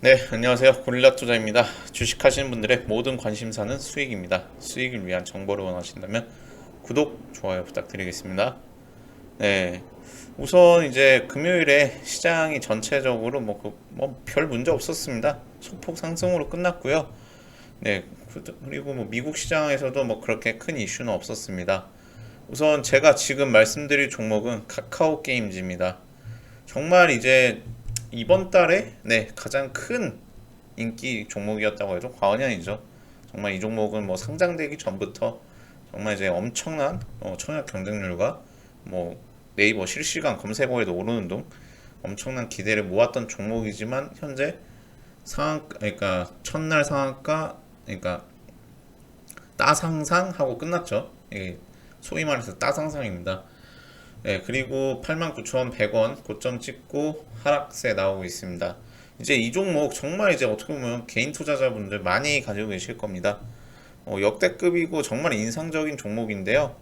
네, 안녕하세요. 고릴라 투자입니다. 주식하시는 분들의 모든 관심사는 수익입니다. 수익을 위한 정보를 원하신다면 구독, 좋아요 부탁드리겠습니다. 네, 우선 이제 금요일에 시장이 전체적으로 뭐 별 문제 없었습니다. 소폭 상승으로 끝났고요. 네, 그- 그리고 뭐 미국 시장에서도 뭐 그렇게 큰 이슈는 없었습니다. 우선 제가 지금 말씀드릴 종목은 카카오 게임즈입니다. 정말 이제 이번 달에 네 가장 큰 인기 종목이었다고 해도 과언이 아니죠. 정말 이 종목은 뭐 상장되기 전부터 정말 이제 엄청난 어, 청약 경쟁률과 뭐 네이버 실시간 검색어에도 오르는 등 엄청난 기대를 모았던 종목이지만 현재 상한 그러니까 첫날 상한가 그러니까 따상상하고 끝났죠. 이게 소위 말해서 따상상입니다. 네, 그리고 89,100원 고점 찍고 하락세 나오고 있습니다. 이제 이 종목 정말 이제 어떻게 보면 개인 투자자분들 많이 가지고 계실 겁니다. 어, 역대급이고 정말 인상적인 종목인데요.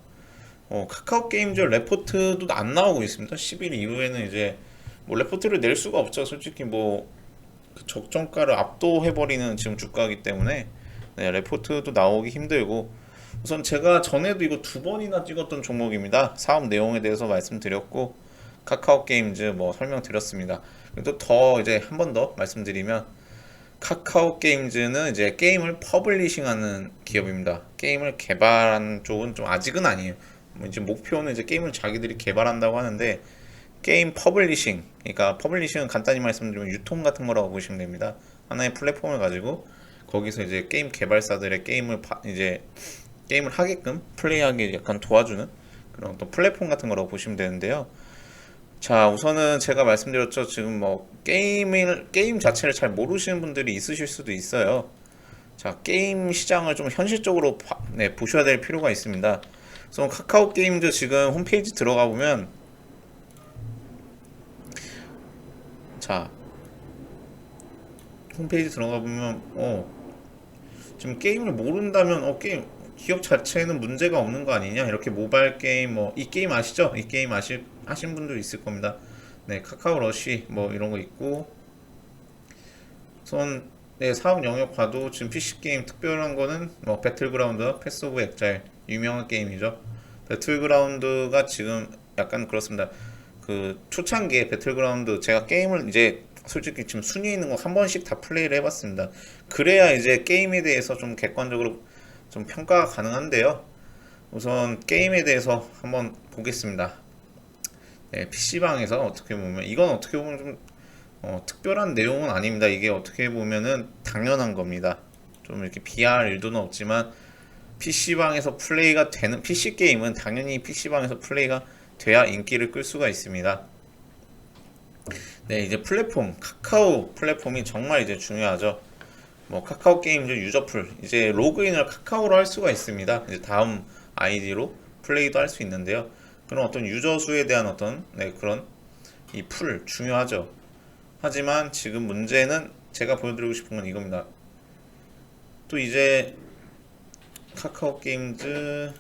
어, 카카오 게임즈 레포트도 안 나오고 있습니다. 10일 이후에는 이제 뭐 레포트를 낼 수가 없죠. 솔직히 뭐 그 적정가를 압도해버리는 지금 주가이기 때문에 네, 레포트도 나오기 힘들고 우선 제가 전에도 이거 두 번이나 찍었던 종목입니다. 사업 내용에 대해서 말씀드렸고 카카오 게임즈 뭐 설명드렸습니다. 그래도 더 이제 한 번 더 말씀드리면 카카오 게임즈는 이제 게임을 퍼블리싱하는 기업입니다. 게임을 개발하는 쪽은 좀 아직은 아니에요. 뭐 이제 목표는 이제 게임을 자기들이 개발한다고 하는데 게임 퍼블리싱, 그러니까 퍼블리싱은 간단히 말씀드리면 유통 같은 거라고 보시면 됩니다. 하나의 플랫폼을 가지고 거기서 이제 게임 개발사들의 게임을 바- 이제 게임을 하게끔 플레이하게 약간 도와주는 그런 어떤 플랫폼 같은 거라고 보시면 되는데요. 자, 우선은 제가 말씀드렸죠. 지금 뭐 게임을 게임 자체를 잘 모르시는 분들이 있으실 수도 있어요. 자, 게임 시장을 좀 현실적으로 봐- 네, 보셔야 될 필요가 있습니다. 그래서 카카오 게임즈 지금 홈페이지 들어가 보면 자, 홈페이지 들어가 보면 어 지금 게임을 모른다면 어 게임 기업 자체에는 문제가 없는 거 아니냐 이렇게 모바일 게임 뭐 이 게임 아시죠? 이 게임 아시 하신 분들 있을 겁니다. 네 카카오 러쉬 뭐 이런 거 있고 우선 네 사업 영역 봐도 지금 PC 게임 특별한 거는 뭐 배틀그라운드, 패스 오브 엑자일 유명한 게임이죠. 배틀그라운드가 지금 약간 그렇습니다. 그 초창기에 배틀그라운드 제가 게임을 이제 솔직히 지금 순위에 있는 거 한 번씩 다 플레이를 해봤습니다. 그래야 이제 게임에 대해서 좀 객관적으로 좀 평가가 가능한데요. 우선 게임에 대해서 한번 보겠습니다. 네, PC방에서 어떻게 보면 이건 어떻게 보면 좀 어, 특별한 내용은 아닙니다. 이게 어떻게 보면은 당연한 겁니다. 좀 이렇게 비할 일도는 없지만 PC방에서 플레이가 되는 PC 게임은 당연히 PC방에서 플레이가 돼야 인기를 끌 수가 있습니다. 네, 이제 플랫폼, 카카오 플랫폼이 정말 이제 중요하죠. 뭐 카카오 게임즈 유저풀, 이제 로그인을 카카오로 할 수가 있습니다. 이제 다음 아이디로 플레이도 할 수 있는데요. 그런 어떤 유저 수에 대한 어떤 네, 그런 이 풀 중요하죠. 하지만 지금 문제는 제가 보여드리고 싶은 건 이겁니다. 또 이제 카카오 게임즈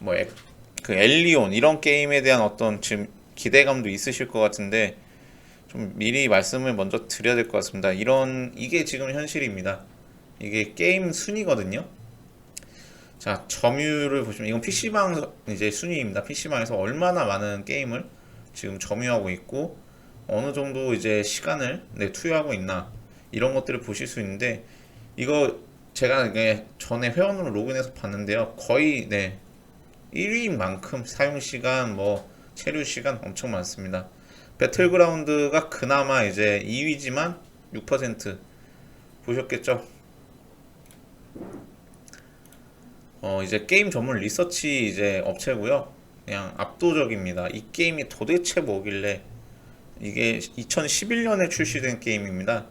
뭐 그 엘리온 이런 게임에 대한 어떤 지금 기대감도 있으실 것 같은데 좀 미리 말씀을 먼저 드려야 될 것 같습니다. 이런 이게 지금 현실입니다. 이게 게임 순위거든요. 자 점유율을 보시면 이건 PC방 이제 순위입니다. PC방에서 얼마나 많은 게임을 지금 점유하고 있고 어느 정도 이제 시간을 네, 투여하고 있나 이런 것들을 보실 수 있는데 이거 제가 전에 회원으로 로그인해서 봤는데요. 거의 네 1위인 만큼 사용 시간 뭐 체류 시간 엄청 많습니다. 배틀그라운드가 그나마 이제 2위지만 6% 보셨겠죠? 어 이제 게임 전문 리서치 이제 업체고요. 그냥 압도적입니다. 이 게임이 도대체 뭐길래 이게 2011년에 출시된 게임입니다.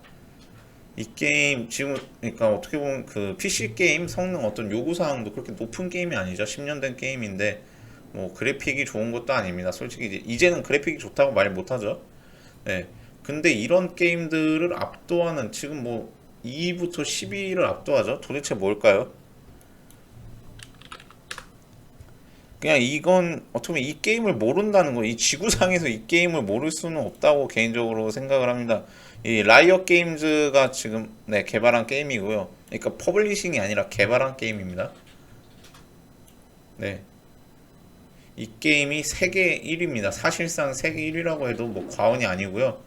이 게임 지금 그러니까 어떻게 보면 그 PC 게임 성능 어떤 요구 사항도 그렇게 높은 게임이 아니죠. 10년 된 게임인데 뭐 그래픽이 좋은 것도 아닙니다. 솔직히 이제 이제는 그래픽이 좋다고 말 못하죠. 네. 근데 이런 게임들을 압도하는 지금 뭐 2위부터 10위를 압도하죠. 도대체 뭘까요? 그냥 이건 어떻게 보면 이 게임을 모른다는 거, 이 지구상에서 이 게임을 모를 수는 없다고 개인적으로 생각을 합니다. 이 라이엇 게임즈가 지금 네, 개발한 게임이고요. 그러니까 퍼블리싱이 아니라 개발한 게임입니다. 네. 이 게임이 세계 1위입니다. 사실상 세계 1위라고 해도 뭐 과언이 아니고요.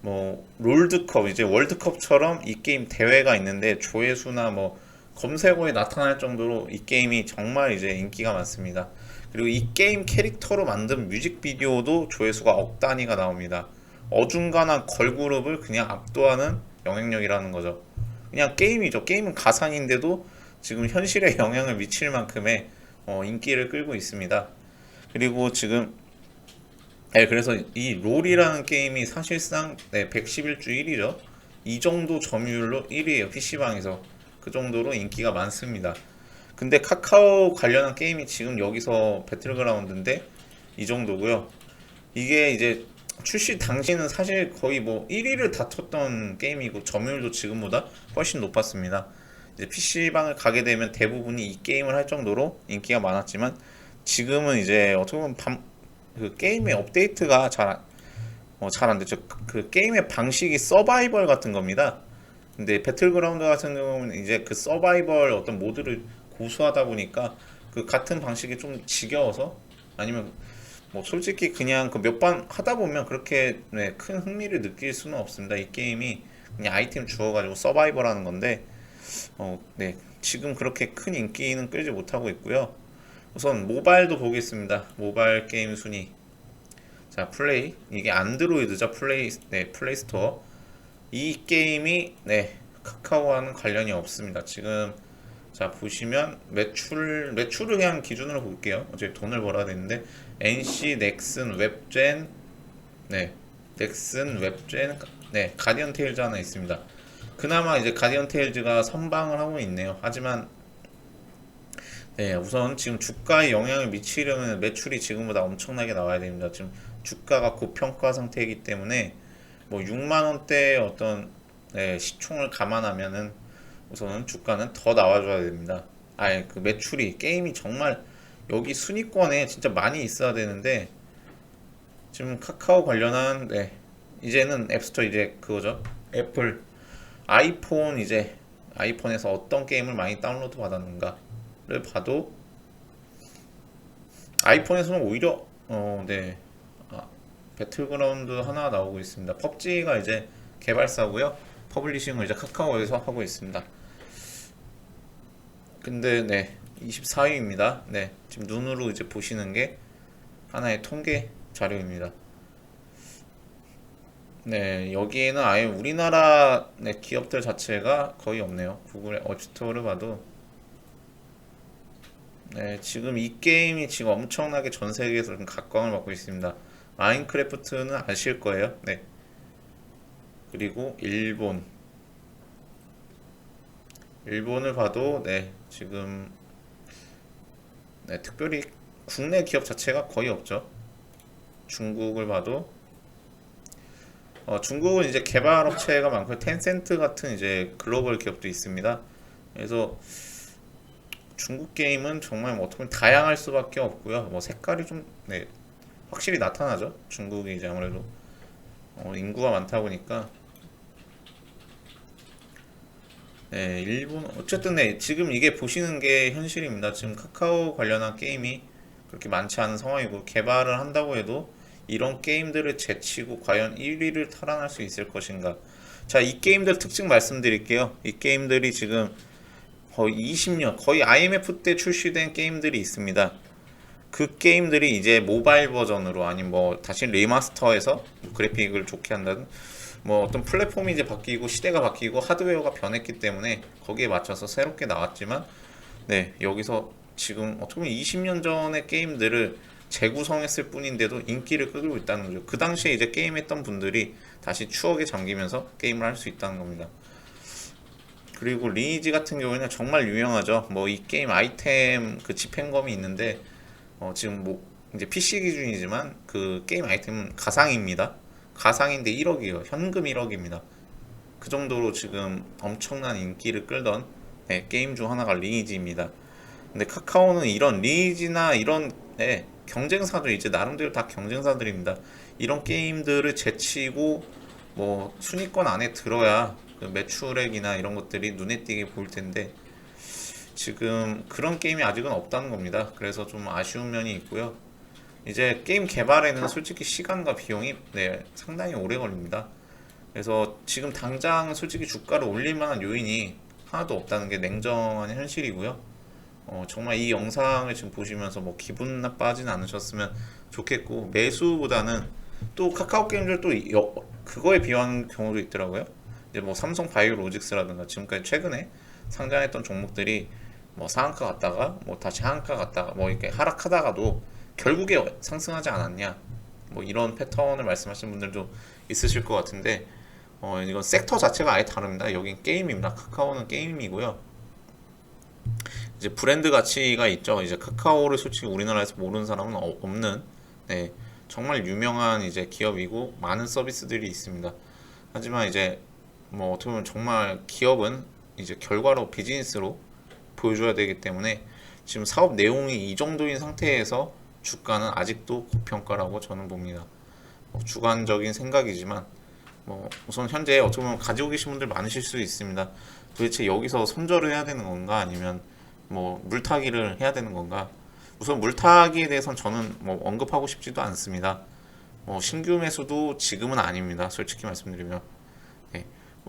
뭐 롤드컵 이제 월드컵처럼 이 게임 대회가 있는데 조회수나 뭐 검색어에 나타날 정도로 이 게임이 정말 이제 인기가 많습니다. 그리고 이 게임 캐릭터로 만든 뮤직비디오도 조회수가 억 단위가 나옵니다. 어중간한 걸그룹을 그냥 압도하는 영향력이라는 거죠. 그냥 게임이죠. 게임은 가상인데도 지금 현실에 영향을 미칠 만큼의 어, 인기를 끌고 있습니다. 그리고 지금 네, 그래서 이 롤이라는 게임이 사실상 네, 111주 1위죠. 이 정도 점유율로 1위에요. PC방에서. 그 정도로 인기가 많습니다. 근데 카카오 관련한 게임이 지금 여기서 배틀그라운드인데 이 정도고요. 이게 이제 출시 당시는 사실 거의 뭐 1위를 다퉜던 게임이고 점유율도 지금보다 훨씬 높았습니다. 이제 PC방을 가게 되면 대부분이 이 게임을 할 정도로 인기가 많았지만 지금은 이제 어떻게 보면 밤, 그 게임의 업데이트가 잘, 안- 어, 잘안 됐죠. 그, 그 게임의 방식이 서바이벌 같은 겁니다. 근데 배틀그라운드 같은 경우는 이제 그 서바이벌 어떤 모드를 고수하다 보니까 그 같은 방식이 좀 지겨워서 아니면 뭐 솔직히 그냥 그 몇 번 하다 보면 그렇게 네, 큰 흥미를 느낄 수는 없습니다. 이 게임이 그냥 아이템 주워가지고 서바이벌 하는 건데 어, 네, 지금 그렇게 큰 인기는 끌지 못하고 있고요. 우선 모바일도 보겠습니다. 모바일 게임 순위. 자, 플레이. 이게 안드로이드죠. 플레이, 네, 플레이 스토어. 이 게임이, 네, 카카오와는 관련이 없습니다. 지금, 자, 보시면, 매출, 매출을 그냥 기준으로 볼게요. 어차피 돈을 벌어야 되는데, NC, 넥슨, 웹젠, 네, 넥슨, 웹젠, 네, 가디언 테일즈 하나 있습니다. 그나마 이제 가디언 테일즈가 선방을 하고 있네요. 하지만 네, 우선 지금 주가에 영향을 미치려면 매출이 지금보다 엄청나게 나와야 됩니다. 지금 주가가 고평가 상태이기 때문에 뭐 6만 원대 어떤 네, 시총을 감안하면은 우선은 주가는 더 나와줘야 됩니다. 아예 그 매출이 게임이 정말 여기 순위권에 진짜 많이 있어야 되는데 지금 카카오 관련한 네, 이제는 앱스토어 이제 그거죠. 애플 아이폰 이제 아이폰에서 어떤 게임을 많이 다운로드 받았는가 를 봐도 아이폰에서는 오히려 어 네 아, 배틀그라운드 하나 나오고 있습니다. 펍지가 이제 개발사고요. 퍼블리싱을 이제 카카오에서 하고 있습니다. 근데 네 24위입니다. 네 지금 눈으로 이제 보시는 게 하나의 통계 자료입니다. 네, 여기에는 아예 우리나라 네, 기업들 자체가 거의 없네요. 구글의 앱스토어를 봐도 네, 지금 이 게임이 지금 엄청나게 전 세계에서 좀 각광을 받고 있습니다. 마인크래프트는 아실 거예요. 네. 그리고 일본. 일본을 봐도 네, 지금 네, 특별히 국내 기업 자체가 거의 없죠. 중국을 봐도 어, 중국은 이제 개발 업체가 많고 텐센트 같은 이제 글로벌 기업도 있습니다. 그래서 중국 게임은 정말 뭐 어떻게 보면 다양할 수밖에 없고요. 뭐 색깔이 좀 네, 확실히 나타나죠. 중국이 이제 아무래도 어, 인구가 많다 보니까 네, 일본 어쨌든 네, 지금 이게 보시는 게 현실입니다. 지금 카카오 관련한 게임이 그렇게 많지 않은 상황이고 개발을 한다고 해도 이런 게임들을 제치고 과연 1위를 탈환할 수 있을 것인가? 자, 이 게임들 특징 말씀드릴게요. 이 게임들이 지금 거의 20년, 거의 IMF 때 출시된 게임들이 있습니다. 그 게임들이 이제 모바일 버전으로 아니면 뭐 다시 리마스터해서 그래픽을 좋게 한다든 뭐 어떤 플랫폼이 이제 바뀌고 시대가 바뀌고 하드웨어가 변했기 때문에 거기에 맞춰서 새롭게 나왔지만 네 여기서 지금 어떻게 보면 20년 전의 게임들을 재구성했을 뿐인데도 인기를 끌고 있다는 거죠. 그 당시에 이제 게임했던 분들이 다시 추억에 잠기면서 게임을 할 수 있다는 겁니다. 그리고 리니지 같은 경우에는 정말 유명하죠. 뭐 이 게임 아이템 그 집행검이 있는데 어 지금 뭐 이제 PC 기준이지만 그 게임 아이템은 가상입니다. 가상인데 1억이에요. 현금 1억입니다. 그 정도로 지금 엄청난 인기를 끌던 네, 게임 중 하나가 리니지입니다. 근데 카카오는 이런 리지나 이런 예, 경쟁사들 이제 나름대로 다 경쟁사들입니다. 이런 게임들을 제치고 뭐 순위권 안에 들어야 그 매출액이나 이런 것들이 눈에 띄게 보일 텐데 지금 그런 게임이 아직은 없다는 겁니다. 그래서 좀 아쉬운 면이 있고요. 이제 게임 개발에는 솔직히 시간과 비용이 네, 상당히 오래 걸립니다. 그래서 지금 당장 솔직히 주가를 올릴 만한 요인이 하나도 없다는 게 냉정한 현실이고요. 어, 정말 이 영상을 지금 보시면서 뭐 기분 나빠하진 않으셨으면 좋겠고 매수보다는 또 카카오 게임들 또 이- 여- 그거에 비유하는 경우도 있더라고요. 이제 뭐 삼성 바이오로직스라든가 지금까지 최근에 상장했던 종목들이 뭐 상한가 갔다가 뭐 다시 하한가 갔다가 뭐 이렇게 하락하다가도 결국에 상승하지 않았냐 뭐 이런 패턴을 말씀하시는 분들도 있으실 것 같은데 어 이건 섹터 자체가 아예 다릅니다. 여긴 게임입니다. 카카오는 게임이고요. 이제 브랜드 가치가 있죠. 이제 카카오를 솔직히 우리나라에서 모르는 사람은 어- 없는 네, 정말 유명한 이제 기업이고 많은 서비스들이 있습니다. 하지만 이제 뭐 어떻게 보면 정말 기업은 이제 결과로 비즈니스로 보여줘야 되기 때문에 지금 사업 내용이 이 정도인 상태에서 주가는 아직도 고평가라고 저는 봅니다. 뭐 주관적인 생각이지만 뭐 우선 현재 어떻게 보면 가지고 계신 분들 많으실 수 있습니다. 도대체 여기서 손절을 해야 되는 건가 아니면 뭐 물타기를 해야 되는 건가? 우선 물타기에 대해서는 저는 뭐 언급하고 싶지도 않습니다. 뭐 신규 매수도 지금은 아닙니다. 솔직히 말씀드리면 네.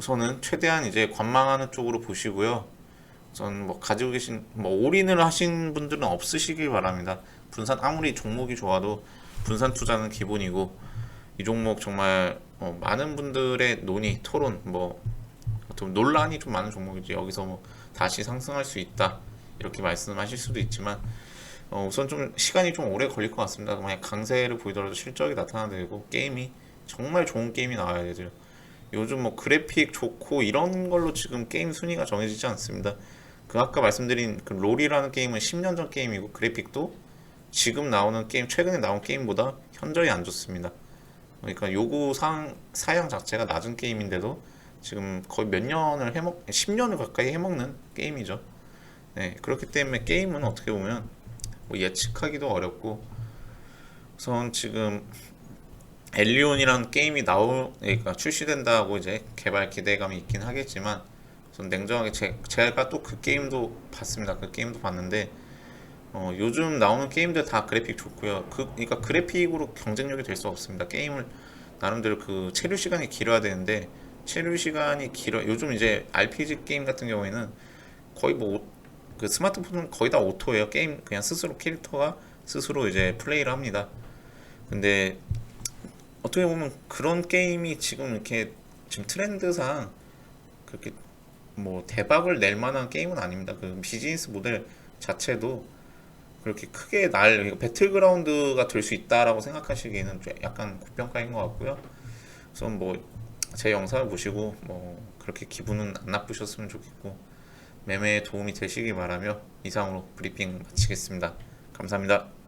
우선은 최대한 이제 관망하는 쪽으로 보시고요. 우선 뭐 가지고 계신 뭐 올인을 하신 분들은 없으시길 바랍니다. 분산 아무리 종목이 좋아도 분산 투자는 기본이고 이 종목 정말 어, 많은 분들의 논의, 토론, 뭐 논란이 좀 많은 종목이지 여기서 뭐 다시 상승할 수 있다 이렇게 말씀하실 수도 있지만 어, 우선 좀 시간이 좀 오래 걸릴 것 같습니다. 만약 강세를 보이더라도 실적이 나타나야 되고 게임이 정말 좋은 게임이 나와야 되죠. 요즘 뭐 그래픽 좋고 이런 걸로 지금 게임 순위가 정해지지 않습니다. 그 아까 말씀드린 그 롤이라는 게임은 10년 전 게임이고 그래픽도 지금 나오는 게임 최근에 나온 게임보다 현저히 안 좋습니다. 그러니까 요구 상 사양 자체가 낮은 게임인데도 지금 거의 몇 년을 해먹 10년을 가까이 해먹는 게임이죠. 네, 그렇기 때문에 게임은 어떻게 보면 뭐 예측하기도 어렵고 우선 지금 엘리온이라는 게임이 나올 그러니까 출시된다고 이제 개발 기대감이 있긴 하겠지만 우선 냉정하게 제, 제가 또 그 게임도 봤습니다. 그 게임도 봤는데 어, 요즘 나오는 게임들 다 그래픽 좋고요. 그 그러니까 그래픽으로 경쟁력이 될 수 없습니다. 게임을 나름대로 그 체류 시간이 길어야 되는데 체류 시간이 길어 요즘 이제 RPG 게임 같은 경우에는 거의 뭐 그 스마트폰은 거의 다 오토예요. 게임 그냥 스스로 캐릭터가 스스로 이제 플레이를 합니다. 근데 어떻게 보면 그런 게임이 지금 이렇게 지금 트렌드상 그렇게 뭐 대박을 낼 만한 게임은 아닙니다. 그 비즈니스 모델 자체도 그렇게 크게 날 배틀그라운드가 될 수 있다라고 생각하시기에는 좀 약간 고평가인 것 같고요. 우선 뭐제 영상을 보시고 뭐 그렇게 기분은 안 나쁘셨으면 좋겠고 매매에 도움이 되시기 바라며 이상으로 브리핑 마치겠습니다. 감사합니다.